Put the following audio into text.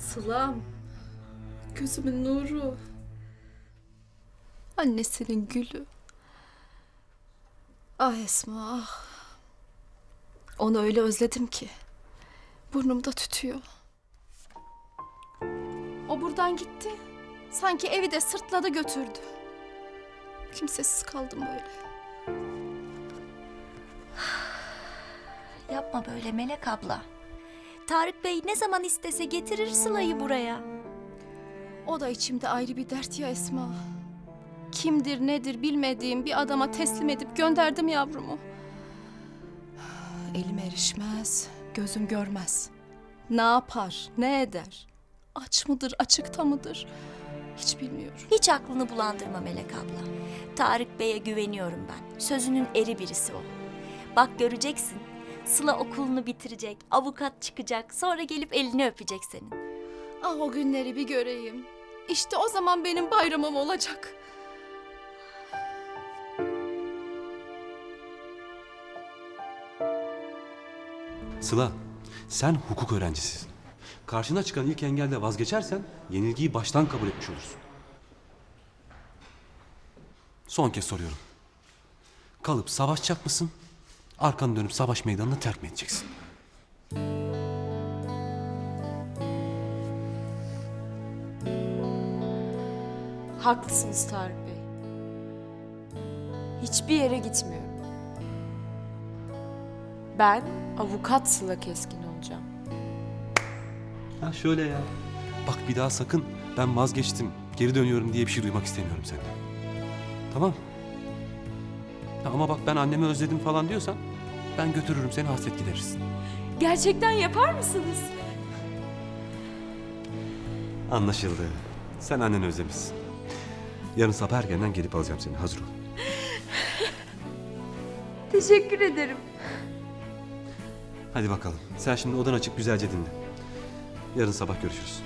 Sılam. Gözümün nuru. Annesinin gülü. Ah Esma ah. Onu öyle özledim ki. Burnumda tütüyor. O buradan gitti. Sanki evi de sırtladı götürdü. Kimsesiz kaldım böyle. Yapma böyle Melek abla. Tarık Bey ne zaman istese getirir Sıla'yı buraya. O da içimde ayrı bir dert ya Esma. Kimdir nedir bilmediğim bir adama teslim edip gönderdim yavrumu. Elim erişmez, gözüm görmez. Ne yapar, ne eder? Aç mıdır, açıkta mıdır? Hiç bilmiyorum. Hiç aklını bulandırma Melek abla. Tarık Bey'e güveniyorum ben. Sözünün eri birisi o. Bak göreceksin. Sıla okulunu bitirecek, avukat çıkacak, sonra gelip elini öpecek senin. Ah o günleri bir göreyim. İşte o zaman benim bayramım olacak. Sıla, sen hukuk öğrencisisin. Karşına çıkan ilk engelde vazgeçersen yenilgiyi baştan kabul etmiş olursun. Son kez soruyorum. Kalıp savaşacak mısın? Arkanı dönüp savaş meydanını terk mi edeceksin? Haklısınız Tarık Bey. Hiçbir yere gitmiyorum. Ben avukat Sıla Keskin olacağım. Ha şöyle ya. Bak bir daha sakın ben vazgeçtim, geri dönüyorum diye bir şey duymak istemiyorum senden. Tamam. Ha, ama bak ben annemi özledim falan diyorsan ben götürürüm seni hasret gideriz. Gerçekten yapar mısınız? Anlaşıldı. Sen anneni özlemişsin. Yarın sabah erkenden gelip alacağım seni. Hazır ol. Teşekkür ederim. Hadi bakalım. Sen şimdi odana çık güzelce dinle. Yarın sabah görüşürüz.